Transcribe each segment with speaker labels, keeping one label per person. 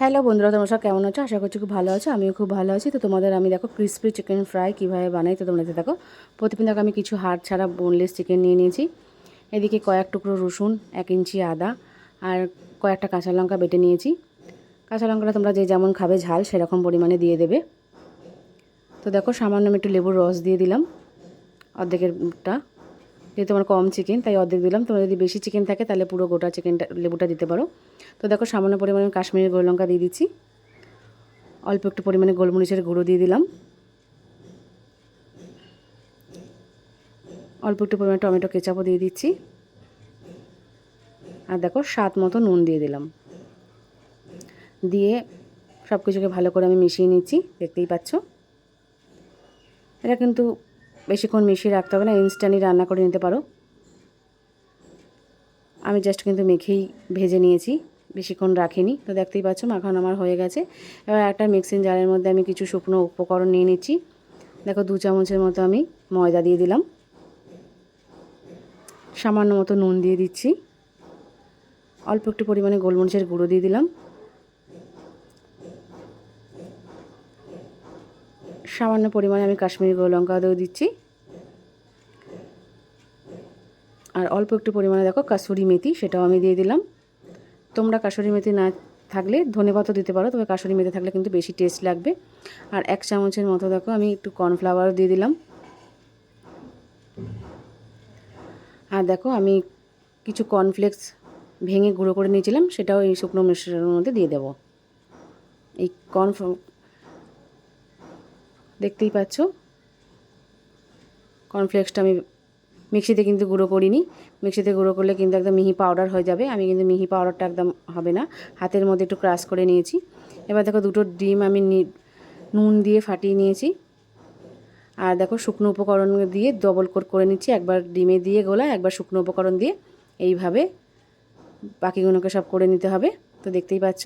Speaker 1: Hello বন্ধুরা, তোমরা সব কেমন আছো? আশা করছি খুব ভালো আছো, আমিও খুব ভালো আছি। তো তোমাদের আমি দেখো ক্রিসপি চিকেন ফ্রাই কীভাবে বানাই, তো তোমরা দেখো, প্রতিদিন দেখো আমি কিছু হাড় ছাড়া বোনলেস চিকেন নিয়ে নিয়েছি। এদিকে কয়েক টুকরো রসুন, এক ইঞ্চি আদা আর কয়েকটা কাঁচা লঙ্কা বেটে নিয়েছি। কাঁচা লঙ্কাটা তোমরা যে যেমন খাবে ঝাল, সেরকম পরিমাণে দিয়ে দেবে। তো দেখো সামান্য আমি একটু লেবুর রস দিয়ে দিলাম, অর্ধেকেরটা। যেহেতু আমার কম চিকেন তাই অর্ধেক দিলাম। তোমরা যদি বেশি চিকেন থাকে, তাহলে পুরো গোটা চিকেনটা লেবুটা দিতে পারো। তো দেখো, সামান্য পরিমাণে কাশ্মীরি গোল লঙ্কা দিয়ে দিচ্ছি। অল্প একটু পরিমাণে গোলমরিচের গুঁড়ো দিয়ে দিলাম। অল্প একটু পরিমাণে টমেটো কেচাপও দিয়ে দিচ্ছি। আর দেখো, স্বাদ মতো নুন দিয়ে দিলাম। দিয়ে সব কিছুকে ভালো করে আমি মিশিয়ে নিচ্ছি, দেখতেই পাচ্ছ। এটা কিন্তু বেশিক্ষণ মিশিয়ে রাখতে হবে না ইনস্ট্যান্টই রান্না করে নিতে পারো। আমি জাস্ট কিন্তু মেখেই ভেজে নিয়েছি, বেশিক্ষণ রাখিনি। তো দেখতেই পাচ্ছ মাখন আমার হয়ে গেছে। এবার একটা মিক্সিং জারের মধ্যে আমি কিছু শুকনো উপকরণ নিয়ে নিচ্ছি। দেখো দু চামচের মতো আমি ময়দা দিয়ে দিলাম। সামান্য মতো নুন দিয়ে দিচ্ছি। অল্প একটু পরিমাণে গোলমরিচের গুঁড়ো দিয়ে দিলাম। সামান্য পরিমাণে আমি কাশ্মীরি লঙ্কা দিয়েও দিচ্ছি। আর অল্প একটু পরিমাণে দেখো কাসুরি মেথি, সেটাও আমি দিয়ে দিলাম। তোমরা কাসুরি মেথি না থাকলে ধনে পাতাও দিতে পারো, তবে কাসুরি মেথি থাকলে কিন্তু বেশি টেস্ট লাগবে। আর এক চামচের মতো দেখো আমি একটু কর্নফ্লাওয়ারও দিয়ে দিলাম। আর দেখো আমি কিছু কর্নফ্লেক্স ভেঙে গুঁড়ো করে নিয়েছিলাম, সেটাও এই শুকনো মিশ্রণের মধ্যে দিয়ে দেবো। এই কর্ন দেখতেই পাচ্ছ। কর্নফ্লেক্সটা আমি মিক্সিতে কিন্তু গুঁড়ো করিনি। মিক্সিতে গুঁড়ো করলে কিন্তু একদম মিহি পাউডার হয়ে যাবে। আমি কিন্তু মিহি পাউডারটা একদম হবে না। হাতের মধ্যে একটু ক্রাশ করে নিয়েছি। এবার দেখো দুটো ডিম আমি নুন দিয়ে ফাটিয়ে নিয়েছি। আর দেখো শুকনো উপকরণ দিয়ে ডবল কোট করে নিচ্ছি। একবার ডিমে দিয়ে গোলা, একবার শুকনো উপকরণ দিয়ে। এইভাবে বাকিগুলোকে সব করে নিতে হবে। তো দেখতেই পাচ্ছ।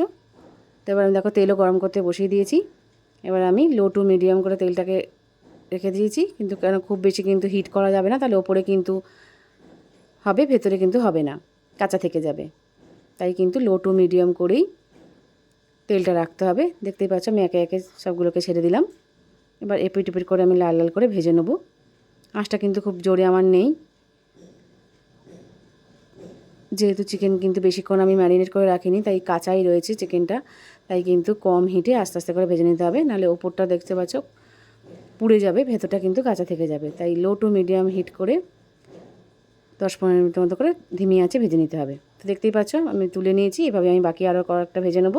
Speaker 1: তো এবার আমি দেখো তেলও গরম করতে বসিয়ে দিয়েছি। এবার আমি লো টু মিডিয়াম করে তেলটাকে রেখে দিয়েছি, কিন্তু কেন খুব বেশি কিন্তু হিট করা যাবে না, তাহলে ওপরে কিন্তু হবে, ভেতরে কিন্তু হবে না, কাঁচা থেকে যাবে। তাই কিন্তু লো টু মিডিয়াম করেই তেলটা রাখতে হবে। দেখতেই পাচ্ছ আমি একে একে সবগুলোকে ছেড়ে দিলাম। এবার এপিট এপিট করে আমি লাল লাল করে ভেজে নেব। আঁচটা কিন্তু খুব জোরে আমার নেই। যেহেতু চিকেন কিন্তু বেশিক্ষণ আমি ম্যারিনেট করে রাখিনি, তাই কাঁচাই রয়েছে চিকেনটা তাই কিন্তু কম হিটে আস্তে আস্তে করে ভেজে নিতে হবে, নাহলে ওপরটা দেখতে পাচ্ছ পুড়ে যাবে, ভেতরটা কিন্তু কাঁচা থেকে যাবে। তাই লো টু মিডিয়াম হিট করে দশ পনেরো মিনিটের মতো করে ধিমি আছে ভেজে নিতে হবে। তো দেখতেই পাচ্ছ, আমি তুলে নিয়েছি, এভাবে আমি বাকি আরও কয়েকটা ভেজে নেব।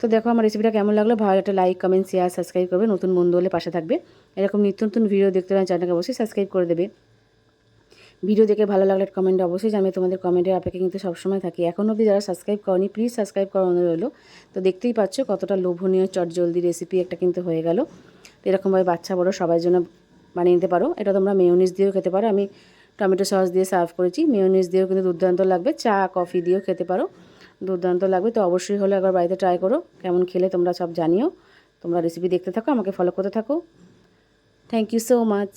Speaker 1: তো দেখো আমার রেসিপিটা কেমন লাগল, ভালো একটা লাইক কমেন্ট শেয়ার সাবস্ক্রাইব করবে, নতুন বন্ধু হলে পাশে থাকবে। এরকম নিত্য নতুন ভিডিও দেখতে হলে চ্যানেলকে অবশ্যই সাবস্ক্রাইব করে দেবে। ভিডিও দেখে ভালো লাগলে কমেন্টে অবশ্যই জানবে তোমাদের কমেন্টের অপেক্ষা কিন্তু সবসময় থাকি। এখন অবধি যারা সাবস্ক্রাইব করনি প্লিজ সাবস্ক্রাইব করা অনুরোধ রইল। তো দেখতেই পাচ্ছ কতটা লোভনীয়, চটজলদি রেসিপি একটা কিন্তু হয়ে গেল। এরকমভাবে বাচ্চা, বড়ো সবার জন্য বানিয়ে নিতে পারো। এটা তোমরা মেয়নিস দিয়েও খেতে পারো। আমি টমেটো সস দিয়ে সার্ভ করেছি। মেয়নিস দিয়েও কিন্তু দুর্দান্ত লাগবে। চা কফি দিয়েও খেতে পারো। দুর্দান্ত লাগবে। তো অবশ্যই হলে একবার বাড়িতে ট্রাই করো। কেমন খেলে তোমরা সব জানিও। তোমরা রেসিপি দেখতে থাকো, আমাকে ফলো করতে থাকো। Thank you so much